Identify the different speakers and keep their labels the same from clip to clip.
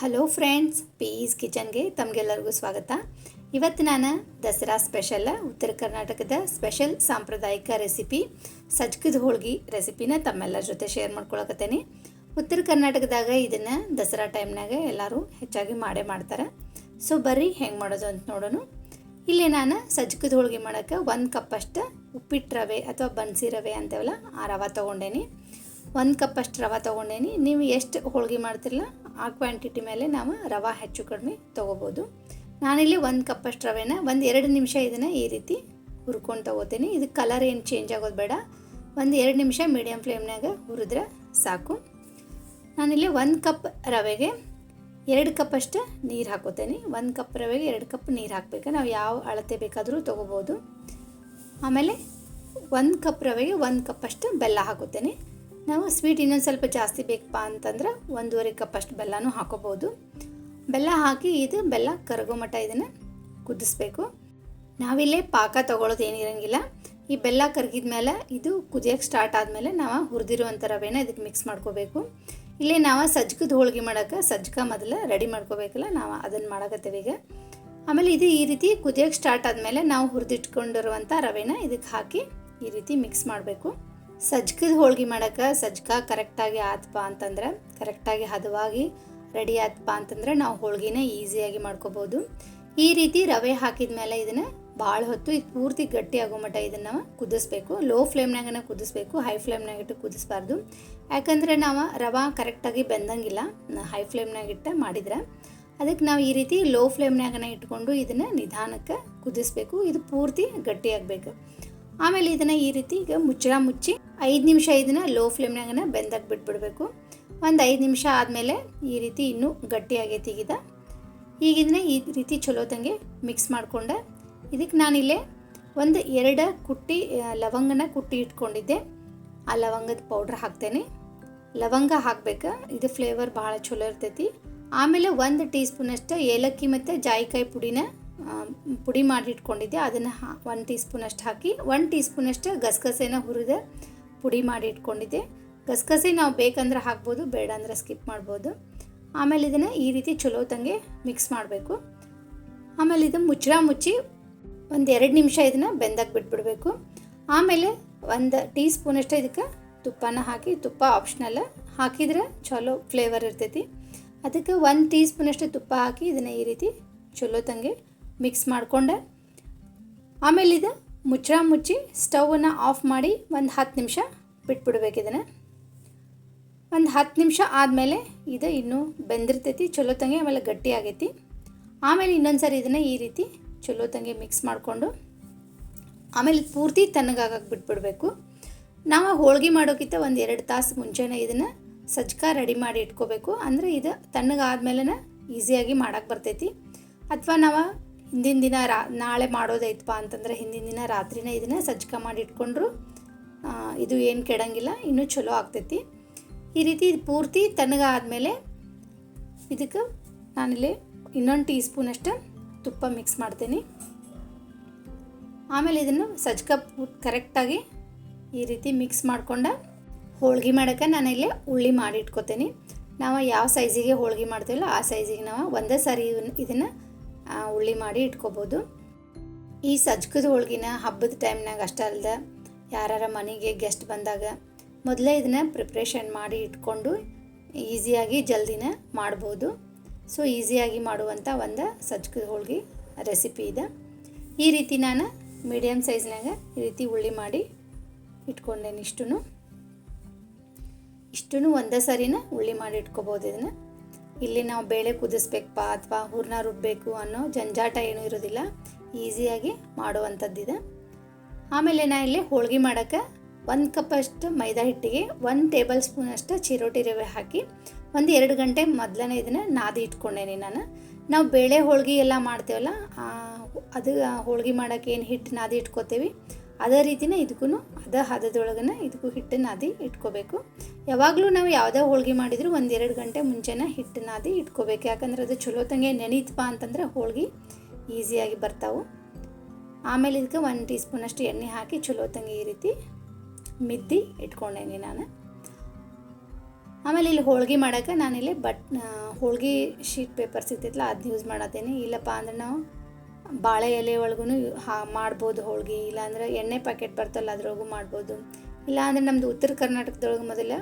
Speaker 1: Hello friends piece ಕಿಚನ್ಗೆ ತಮಗೆಲ್ಲರಿಗೂ ಸ್ವಾಗತ. ಇವತ್ತು ನಾನು ದಸರಾ ಸ್ಪೆಷಲ್ ಉತ್ತರ ಕರ್ನಾಟಕದ ಸ್ಪೆಷಲ್ ಸಾಂಪ್ರದಾಯಿಕ ರೆಸಿಪಿ ಸಜ್ಕದ ಹೋಳ್ಗೆ ರೆಸಿಪಿನ ತಮ್ಮೆಲ್ಲರ ಜೊತೆ ಶೇರ್ ಮಾಡ್ಕೊಳಕತ್ತೇನೆ. ಉತ್ತರ ಕರ್ನಾಟಕದಾಗ ಇದನ್ನು ದಸರಾ ಟೈಮ್ನಾಗ ಎಲ್ಲರೂ ಹೆಚ್ಚಾಗಿ ಮಾಡೇ ಮಾಡ್ತಾರೆ. ಸೊ ಬರ್ರಿ ಹೆಂಗೆ ಮಾಡೋದು ಅಂತ ನೋಡೋಣ. ಇಲ್ಲಿ ನಾನು ಸಜ್ಕದ ಹೋಳ್ಗೆ ಮಾಡೋಕ್ಕೆ ಒಂದು ಕಪ್ಪಷ್ಟು ಉಪ್ಪಿಟ್ಟು ರವೆ ಅಥವಾ ಬನ್ಸಿ ರವೆ ಅಂತೇವಲ್ಲ ಆ ರವೆ ತೊಗೊಂಡೇನಿ. ಒಂದು ಕಪ್ಪಷ್ಟು ರವೆ ತೊಗೊಂಡೇನಿ. ನೀವು ಎಷ್ಟು ಹೋಳ್ಗೆ ಮಾಡ್ತಿರಲ್ಲ ಆ ಕ್ವಾಂಟಿಟಿ ಮೇಲೆ ನಾವು ರವೆ ಹೆಚ್ಚು ಕಡಿಮೆ ತೊಗೋಬೋದು. ನಾನಿಲ್ಲಿ ಒಂದು ಕಪ್ಪಷ್ಟು ರವೆನ ಒಂದು ಎರಡು ನಿಮಿಷ ಇದನ್ನು ಈ ರೀತಿ ಹುರ್ಕೊಂಡು ತೊಗೋತೀನಿ. ಇದು ಕಲರ್ ಏನು ಚೇಂಜ್ ಆಗೋದು ಬೇಡ. ಒಂದು ಎರಡು ನಿಮಿಷ ಮೀಡಿಯಮ್ ಫ್ಲೇಮ್ನಾಗ ಹುರಿದ್ರೆ ಸಾಕು. ನಾನಿಲ್ಲಿ ಒಂದು ಕಪ್ ರವೆಗೆ ಎರಡು ಕಪ್ಪಷ್ಟು ನೀರು ಹಾಕೋತೇನೆ. ಒಂದು ಕಪ್ ರವೆಗೆ ಎರಡು ಕಪ್ ನೀರು ಹಾಕಬೇಕು? ನಾವು ಯಾವ ಅಳತೆ ಬೇಕಾದರೂ ತೊಗೋಬೋದು. ಆಮೇಲೆ ಒಂದು ಕಪ್ ರವೆಗೆ ಒಂದು ಕಪ್ಪಷ್ಟು ಬೆಲ್ಲ ಹಾಕೋತೇನೆ. ನಾವು ಸ್ವೀಟ್ ಇನ್ನೊಂದು ಸ್ವಲ್ಪ ಜಾಸ್ತಿ ಬೇಕಪ್ಪ ಅಂತಂದ್ರೆ ಒಂದೂವರೆ ಕಪ್ಪಷ್ಟು ಬೆಲ್ಲನೂ ಹಾಕೋಬೋದು. ಬೆಲ್ಲ ಹಾಕಿ ಇದು ಬೆಲ್ಲ ಕರಗೋ ಮಟ್ಟ ಇದನ್ನು ಕುದಿಸ್ಬೇಕು. ನಾವಿಲ್ಲೇ ಪಾಕ ತೊಗೊಳೋದು ಏನಿರಂಗಿಲ್ಲ. ಈ ಬೆಲ್ಲ ಕರಗಿದ ಮೇಲೆ ಇದು ಕುದಿಯೋಕ್ಕೆ ಸ್ಟಾರ್ಟ್ ಆದಮೇಲೆ ನಾವು ಹುರಿದಿರುವಂಥ ರವೆನ ಇದಕ್ಕೆ ಮಿಕ್ಸ್ ಮಾಡ್ಕೋಬೇಕು. ಇಲ್ಲೇ ನಾವು ಸಜ್ಕದ ಹೋಳಿಗೆ ಮಾಡೋಕ್ಕೆ ಸಜ್ಜಕ ಮೊದಲು ರೆಡಿ ಮಾಡ್ಕೋಬೇಕಲ್ಲ, ನಾವು ಅದನ್ನು ಮಾಡಕತ್ತೇವೆ ಈಗ. ಆಮೇಲೆ ಇದು ಈ ರೀತಿ ಕುದಿಯೋಕ್ಕೆ ಸ್ಟಾರ್ಟ್ ಆದಮೇಲೆ ನಾವು ಹುರಿದಿಟ್ಕೊಂಡಿರುವಂಥ ರವೆನ ಇದಕ್ಕೆ ಹಾಕಿ ಈ ರೀತಿ ಮಿಕ್ಸ್ ಮಾಡಬೇಕು. ಸಜ್ಕದ ಹೋಳ್ಗೆ ಮಾಡೋಕ್ಕೆ ಸಜ್ಕ ಕರೆಕ್ಟಾಗಿ ಆತಪ್ಪ ಅಂತಂದ್ರೆ, ಕರೆಕ್ಟಾಗಿ ಹದವಾಗಿ ರೆಡಿ ಆತಪ್ಪ ಅಂತಂದ್ರೆ ನಾವು ಹೋಳ್ಗೆನ ಈಸಿಯಾಗಿ ಮಾಡ್ಕೋಬೋದು. ಈ ರೀತಿ ರವೆ ಹಾಕಿದ ಮೇಲೆ ಇದನ್ನು ಭಾಳ ಹೊತ್ತು ಇದು ಪೂರ್ತಿ ಗಟ್ಟಿ ಆಗೋ ಮಟ್ಟ ಇದನ್ನು ನಾವು ಕುದಿಸ್ಬೇಕು. ಲೋ ಫ್ಲೇಮ್ನಾಗನ ಕುದಿಸ್ಬೇಕು ಹೈ ಫ್ಲೇಮ್ನಾಗ ಇಟ್ಟು ಕುದಿಸ್ಬಾರ್ದು. ಯಾಕಂದರೆ ನಾವು ರವೆ ಕರೆಕ್ಟಾಗಿ ಬೆಂದಂಗಿಲ್ಲ ಹೈ ಫ್ಲೇಮ್ನಾಗ ಇಟ್ಟ ಮಾಡಿದ್ರೆ. ಅದಕ್ಕೆ ನಾವು ಈ ರೀತಿ ಲೋ ಫ್ಲೇಮ್ನಾಗನ ಇಟ್ಕೊಂಡು ಇದನ್ನು ನಿಧಾನಕ್ಕೆ ಕುದಿಸ್ಬೇಕು. ಇದು ಪೂರ್ತಿ ಗಟ್ಟಿಯಾಗಬೇಕು ಆಮೇಲೆ ಇದನ್ನು ಈ ರೀತಿ ಈಗ ಮುಚ್ಚಳ ಮುಚ್ಚಿ ಐದು ನಿಮಿಷ ಇದನ್ನು ಲೋ ಫ್ಲೇಮ್ನಾಗನ ಬೆಂದಕ್ಕೆ ಬಿಟ್ಬಿಡಬೇಕು. ಒಂದು ಐದು ನಿಮಿಷ ಆದಮೇಲೆ ಈ ರೀತಿ ಇನ್ನೂ ಗಟ್ಟಿ ಆಗೈತಿ ಈಗ ಈಗ ಇದನ್ನ ಈ ರೀತಿ ಚಲೋತಂಗೆ ಮಿಕ್ಸ್ ಮಾಡಿಕೊಂಡೆ. ಇದಕ್ಕೆ ನಾನಿಲ್ಲೇ ಒಂದು ಎರಡು ಕುಟ್ಟಿ ಲವಂಗನ ಕುಟ್ಟಿ ಇಟ್ಕೊಂಡಿದ್ದೆ. ಆ ಲವಂಗದ ಪೌಡ್ರ್ ಹಾಕ್ತೇನೆ. ಲವಂಗ ಹಾಕ್ಬೇಕು, ಇದು ಫ್ಲೇವರ್ ಭಾಳ ಚಲೋ ಇರ್ತೈತಿ. ಆಮೇಲೆ ಒಂದು ಟೀ ಸ್ಪೂನಷ್ಟು ಏಲಕ್ಕಿ ಮತ್ತು ಜಾಯಿಕಾಯಿ ಪುಡಿನ ಪುಡಿ ಮಾಡಿ ಇಟ್ಕೊಂಡಿದ್ದೆ ಅದನ್ನು ಒಂದು ಟೀ ಸ್ಪೂನಷ್ಟು ಹಾಕಿ ಒನ್ ಟೀ ಸ್ಪೂನಷ್ಟು ಗಸಗಸೆನ ಹುರಿದೆ ಪುಡಿ ಮಾಡಿ ಇಟ್ಕೊಂಡಿದ್ದೆ ಗಸಗಸೆ ನಾವು ಬೇಕಂದ್ರೆ ಹಾಕ್ಬೋದು, ಬೇಡ ಅಂದ್ರೆ ಸ್ಕಿಪ್ ಮಾಡ್ಬೋದು. ಆಮೇಲೆ ಇದನ್ನು ಈ ರೀತಿ ಚಲೋ ತಂಗೆ ಮಿಕ್ಸ್ ಮಾಡಬೇಕು. ಆಮೇಲೆ ಇದು ಮುಚ್ಚಳ ಮುಚ್ಚಿ ಒಂದು ಎರಡು ನಿಮಿಷ ಇದನ್ನು ಬೆಂದಕ್ಕೆ ಬಿಟ್ಬಿಡಬೇಕು. ಆಮೇಲೆ ಒಂದು ಟೀ ಸ್ಪೂನಷ್ಟು ಇದಕ್ಕೆ ತುಪ್ಪನ ಹಾಕಿ, ತುಪ್ಪ ಆಪ್ಷನಲ್ಲ ಹಾಕಿದ್ರೆ ಚಲೋ ಫ್ಲೇವರ್ ಇರ್ತೈತಿ. ಅದಕ್ಕೆ ಒಂದು ಟೀ ಸ್ಪೂನಷ್ಟು ತುಪ್ಪ ಹಾಕಿ ಇದನ್ನು ಈ ರೀತಿ ಚಲೋ ತಂಗೆ ಮಿಕ್ಸ್ ಮಾಡಿಕೊಂಡೆ. ಆಮೇಲೆ ಇದು ಮುಚ್ಚ ಮುಚ್ಚಿ ಸ್ಟವನ್ನು ಆಫ್ ಮಾಡಿ ಒಂದು ಹತ್ತು ನಿಮಿಷ ಬಿಟ್ಬಿಡ್ಬೇಕು ಇದನ್ನು. ಒಂದು ಹತ್ತು ನಿಮಿಷ ಆದಮೇಲೆ ಇದು ಇನ್ನೂ ಬೆಂದಿರ್ತೈತಿ, ಚಲೋ ತಂಗೆ, ಆಮೇಲೆ ಗಟ್ಟಿ ಆಗೈತಿ. ಆಮೇಲೆ ಇನ್ನೊಂದು ಸರಿ ಇದನ್ನು ಈ ರೀತಿ ಚಲೋ ತಂಗೆ ಮಿಕ್ಸ್ ಮಾಡಿಕೊಂಡು, ಆಮೇಲೆ ಪೂರ್ತಿ ತಣ್ಣಗಾಗಕ್ಕೆ ಬಿಟ್ಬಿಡಬೇಕು. ನಾವು ಹೋಳಿಗೆ ಮಾಡೋಕ್ಕಿಂತ ಒಂದು ಎರಡು ತಾಸು ಮುಂಚೆನೇ ಇದನ್ನು ಸಜ್ಕ ರೆಡಿ ಮಾಡಿ ಇಟ್ಕೋಬೇಕು. ಅಂದರೆ ಇದು ತಣ್ಣಗಾದ್ಮೇಲೆ ಈಸಿಯಾಗಿ ಮಾಡೋಕ್ಕೆ ಬರ್ತೈತಿ. ಅಥವಾ ನಾವು ಹಿಂದಿನ ದಿನ ರಾ, ನಾಳೆ ಮಾಡೋದೈತಪ್ಪ ಅಂತಂದ್ರೆ ಹಿಂದಿನ ದಿನ ರಾತ್ರಿನೇ ಇದನ್ನು ಸಜ್ಜಕ ಮಾಡಿ ಇಟ್ಕೊಂಡ್ರು. ಇದು ಏನು ಕೆಡಂಗಿಲ್ಲ, ಇನ್ನೂ ಚಲೋ ಆಗ್ತೈತಿ. ಈ ರೀತಿ ಪೂರ್ತಿ ಮೇಲೆ ಇದಕ್ಕೆ ನಾನಿಲ್ಲಿ ಇನ್ನೊಂದು ಟೀ ಸ್ಪೂನಷ್ಟು ತುಪ್ಪ ಮಿಕ್ಸ್ ಮಾಡ್ತೀನಿ. ಆಮೇಲೆ ಇದನ್ನು ಸಜ್ಜಕ ಕರೆಕ್ಟಾಗಿ ಈ ರೀತಿ ಮಿಕ್ಸ್ ಮಾಡ್ಕೊಂಡು ಹೋಳ್ಗೆ ಮಾಡೋಕ್ಕೆ ಇಲ್ಲಿ ಉಳ್ಳಿ ಮಾಡಿ ಇಟ್ಕೋತೀನಿ. ನಾವು ಯಾವ ಸೈಜಿಗೆ ಹೋಳ್ಗೆ ಮಾಡ್ತೀವಲ್ಲ ಆ ಸೈಜಿಗೆ ನಾವು ಒಂದೇ ಸಾರಿ ಇದನ್ನು ಉಳ್ಳಿ ಮಾಡಿ ಇಟ್ಕೋಬೋದು. ಈ ಸಜ್ಕದ ಹೋಳ್ಗಿನ ಹಬ್ಬದ ಟೈಮ್ನಾಗ ಅಷ್ಟೇ ಅಲ್ಲದೆ ಯಾರ ಮನೆಗೆ ಗೆಸ್ಟ್ ಬಂದಾಗ ಮೊದಲೇ ಇದನ್ನ ಪ್ರಿಪ್ರೇಷನ್ ಮಾಡಿ ಇಟ್ಕೊಂಡು ಈಸಿಯಾಗಿ ಜಲ್ದಿನ ಮಾಡ್ಬೋದು. ಸೊ ಈಸಿಯಾಗಿ ಮಾಡುವಂಥ ಒಂದು ಸಜ್ಕದ ಹೋಳ್ಗೆ ರೆಸಿಪಿ ಇದೆ. ಈ ರೀತಿ ನಾನು ಮೀಡಿಯಮ್ ಸೈಜ್ನಾಗ ಈ ರೀತಿ ಉಳ್ಳಿ ಮಾಡಿ ಇಟ್ಕೊಂಡೇನೆ ಇಷ್ಟೂ ಇಷ್ಟು ಒಂದೇ ಸರಿನ ಉಳ್ಳಿ ಮಾಡಿ ಇಟ್ಕೋಬೋದು ಇದನ್ನು. ಇಲ್ಲಿ ನಾವು ಬೇಳೆ ಕುದಿಸ್ಬೇಕಪ್ಪ ಅಥವಾ ಹೂರ್ಣ ರುಬ್ಬಬೇಕು ಅನ್ನೋ ಜಂಜಾಟ ಏನೂ ಇರೋದಿಲ್ಲ. ಈಸಿಯಾಗಿ ಮಾಡುವಂಥದ್ದಿದೆ. ಆಮೇಲೆ ನಾ ಇಲ್ಲಿ ಹೋಳ್ಗೆ ಮಾಡೋಕ್ಕೆ ಒಂದು ಕಪ್ಪಷ್ಟು ಮೈದಾ ಹಿಟ್ಟಿಗೆ ಒಂದು ಟೇಬಲ್ ಸ್ಪೂನ್ ಅಷ್ಟು ಚಿರೋಟಿ ರವೆ ಹಾಕಿ ಒಂದು ಎರಡು ಗಂಟೆ ಮೊದಲನೇ ಇದನ್ನು ನಾದಿ ಇಟ್ಕೊಂಡೇನಿ ನಾನು. ನಾವು ಬೇಳೆ ಹೋಳ್ಗೆ ಎಲ್ಲ ಮಾಡ್ತೇವಲ್ಲ ಅದು ಹೋಳ್ಗೆ ಮಾಡೋಕ್ಕೆ ಏನು ಹಿಟ್ಟು ನಾದಿ ಇಟ್ಕೋತೀವಿ, ಅದೇ ರೀತಿನೇ ಇದಕ್ಕೂ ಅದೇ ಹದದೊಳಗನ ಇದಕ್ಕೂ ಹಿಟ್ಟು ನಾದಿ ಇಟ್ಕೋಬೇಕು. ಯಾವಾಗಲೂ ನಾವು ಯಾವುದೇ ಹೋಳ್ಗೆ ಮಾಡಿದರೂ ಒಂದೆರಡು ಗಂಟೆ ಮುಂಚೆನ ಹಿಟ್ಟು ನಾದಿ ಇಟ್ಕೋಬೇಕು. ಯಾಕಂದ್ರೆ ಅದು ಚಲೋ ತಂಗೆ ನೆನೀತಪ್ಪ ಅಂತಂದ್ರೆ ಹೋಳ್ಗೆ ಈಸಿಯಾಗಿ ಬರ್ತಾವೆ. ಆಮೇಲೆ ಇದಕ್ಕೆ ಒಂದು ಟೀ ಸ್ಪೂನಷ್ಟು ಎಣ್ಣೆ ಹಾಕಿ ಚಲೋ ತಂಗೆ ಈ ರೀತಿ ಮಿದ್ದಿ ಇಟ್ಕೊಂಡೇನಿ ನಾನು. ಆಮೇಲೆ ಇಲ್ಲಿ ಹೋಳ್ಗೆ ಮಾಡೋಕೆ ನಾನಿಲ್ಲಿ ಬಟ್ ಹೋಳಿಗೆ ಶೀಟ್ ಪೇಪರ್ ಸಿಗ್ತೈತಲ್ಲ ಅದು ಯೂಸ್ ಮಾಡತ್ತೇನೆ. ಇಲ್ಲಪ್ಪ ಅಂದ್ರೆ ನಾವು ಬಾಳೆ ಎಲೆ ಒಳಗೂ ಹಾ, ಮಾಡ್ಬೋದು ಹೋಳಿಗೆ, ಇಲ್ಲಾಂದ್ರೆ ಎಣ್ಣೆ ಪ್ಯಾಕೆಟ್ ಬರ್ತಲ್ಲ, ಅದ್ರೊಳಗೂ ಮಾಡ್ಬೋದು. ಇಲ್ಲಾಂದ್ರೆ ನಮ್ಮದು ಉತ್ತರ ಕರ್ನಾಟಕದೊಳಗೆ ಮೊದಲ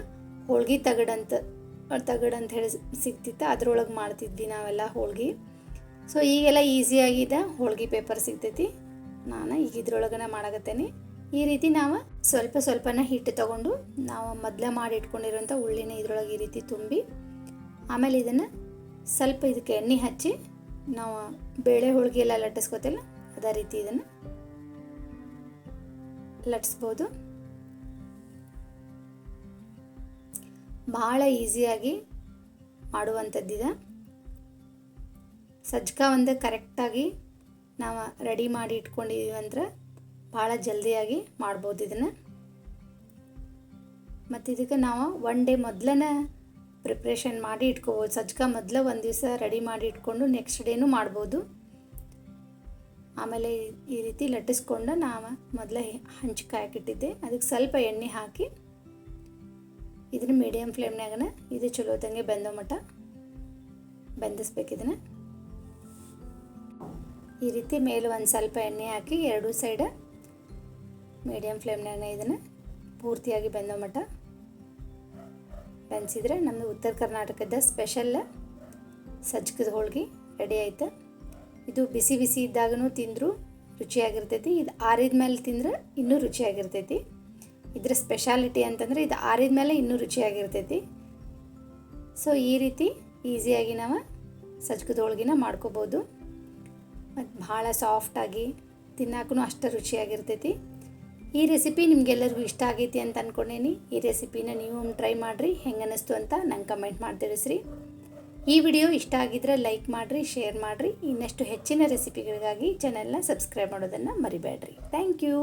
Speaker 1: ಹೋಳ್ಗೆ ತಗಡಂತ ತಗಡ್ ಅಂತ ಹೇಳಿ ಸಿಗ್ತಿತ್ತು. ಅದ್ರೊಳಗೆ ಮಾಡ್ತಿದ್ವಿ ನಾವೆಲ್ಲ ಹೋಳ್ಗೆ. ಸೊ ಈಗೆಲ್ಲ ಈಸಿಯಾಗಿದೆ ಹೋಳ್ಗೆ ಪೇಪರ್ ಸಿಗ್ತೈತಿ. ನಾನು ಈಗ ಇದ್ರೊಳಗನ ಮಾಡಕತ್ತೇನೆ. ಈ ರೀತಿ ನಾವು ಸ್ವಲ್ಪ ಸ್ವಲ್ಪನ ಹಿಟ್ಟು ತಗೊಂಡು ನಾವು ಮೊದಲೇ ಮಾಡಿ ಇಟ್ಕೊಂಡಿರೋಂಥ ಉಳ್ಳಿನ ಇದ್ರೊಳಗೆ ಈ ರೀತಿ ತುಂಬಿ, ಆಮೇಲೆ ಇದನ್ನು ಸ್ವಲ್ಪ ಇದಕ್ಕೆ ಎಣ್ಣೆ ಹಚ್ಚಿ ನಾವು ಬೇಳೆ ಹೋಳಿಗೆ ಎಲ್ಲ ಲಟ್ಟಿಸ್ಕೋತಿಲ್ಲ ಅದೇ ರೀತಿ ಇದನ್ನು ಲಟ್ಟಿಸ್ಬೋದು. ಭಾಳ ಈಸಿಯಾಗಿ ಮಾಡುವಂಥದ್ದಿದೆ. ಸಜ್ಕ ಒಂದು ಕರೆಕ್ಟಾಗಿ ನಾವು ರೆಡಿ ಮಾಡಿ ಇಟ್ಕೊಂಡಿದ್ದೀವಿ ಅಂದ್ರೆ ಭಾಳ ಜಲ್ದಿಯಾಗಿ ಮಾಡ್ಬೋದು ಇದನ್ನು. ಮತ್ತು ಇದಕ್ಕೆ ನಾವು ಒನ್ ಡೇ ಮೊದಲನೇ ಪ್ರಿಪ್ರೇಷನ್ ಮಾಡಿ ಇಟ್ಕೋಬೋದು. ಸಜ್ಜಕ ಮೊದಲು ಒಂದು ದಿವಸ ರೆಡಿ ಮಾಡಿ ಇಟ್ಕೊಂಡು ನೆಕ್ಸ್ಟ್ ಡೇನೂ ಮಾಡ್ಬೋದು. ಆಮೇಲೆ ಈ- ರೀತಿ ಲಟ್ಟಿಸ್ಕೊಂಡು ನಾವು ಮೊದಲೇ ಹಂಚಿ ಕಾಯಕ್ಕಿಟ್ಟಿದ್ದೆ ಅದಕ್ಕೆ ಸ್ವಲ್ಪ ಎಣ್ಣೆ ಹಾಕಿ ಇದನ್ನು ಮೀಡಿಯಮ್ ಫ್ಲೇಮ್ನಾಗನ ಇದು ಚಲೋದಂಗೆ ಬೆಂದೋ ಮಟ್ಟ ಬೆಂದಿಸ್ಬೇಕು ಇದನ್ನು. ಈ ರೀತಿ ಮೇಲೆ ಒಂದು ಸ್ವಲ್ಪ ಎಣ್ಣೆ ಹಾಕಿ ಎರಡೂ ಸೈಡ ಮೀಡಿಯಮ್ ಫ್ಲೇಮ್ನಾಗ ಇದನ್ನು ಪೂರ್ತಿಯಾಗಿ ಬೆಂದೋ ಮಟ್ಟ ಬೆನ್ಸಿದ್ರೆ ನಮ್ಮದು ಉತ್ತರ ಕರ್ನಾಟಕದ ಸ್ಪೆಷಲ್ ಸಜ್ಕದ ಹೋಳ್ಗೆ ರೆಡಿ ಆಯ್ತು. ಇದು ಬಿಸಿ ಬಿಸಿ ಇದ್ದಾಗೂ ತಿಂದರೂ ರುಚಿಯಾಗಿರ್ತೈತಿ. ಇದು ಆರಿದ ಮೇಲೆ ತಿಂದ್ರೆ ಇನ್ನೂ ರುಚಿಯಾಗಿರ್ತೈತಿ. ಇದರ ಸ್ಪೆಷಾಲಿಟಿ ಅಂತಂದರೆ ಇದು ಆರಿದ ಮೇಲೆ ಇನ್ನೂ ರುಚಿಯಾಗಿರ್ತೈತಿ. ಸೊ ಈ ರೀತಿ ಈಸಿಯಾಗಿ ನಾವು ಸಜ್ಕದ ಹೋಳ್ಗಿನ ಮಾಡ್ಕೋಬೋದು. ಮತ್ತು ಭಾಳ ಸಾಫ್ಟಾಗಿ ತಿನ್ನಕ್ಕೂ ಅಷ್ಟು ರುಚಿಯಾಗಿರ್ತೈತಿ. ಈ ರೆಸಿಪಿ ನಿಮಗೆಲ್ಲರಿಗೂ ಇಷ್ಟ ಆಗೈತಿ ಅಂತ ಅಂದ್ಕೊಂಡೇನಿ ಈ ರೆಸಿಪಿನ ನೀವು ಟ್ರೈ ಮಾಡಿರಿ, ಹೆಂಗೆ ಅನ್ನಿಸ್ತು ಅಂತ ನಂಗೆ ಕಮೆಂಟ್ ಮಾಡ್ತೀರಿ ತಿಳಿಸ್ರಿ. ಈ ವಿಡಿಯೋ ಇಷ್ಟ ಆಗಿದ್ರೆ ಲೈಕ್ ಮಾಡಿರಿ ಶೇರ್ ಮಾಡಿರಿ. ಇನ್ನಷ್ಟು ಹೆಚ್ಚಿನ ರೆಸಿಪಿಗಳಿಗಾಗಿ ಚಾನೆಲ್ನ ಸಬ್ಸ್ಕ್ರೈಬ್ ಮಾಡೋದನ್ನು ಮರಿಬೇಡ್ರಿ. Thank you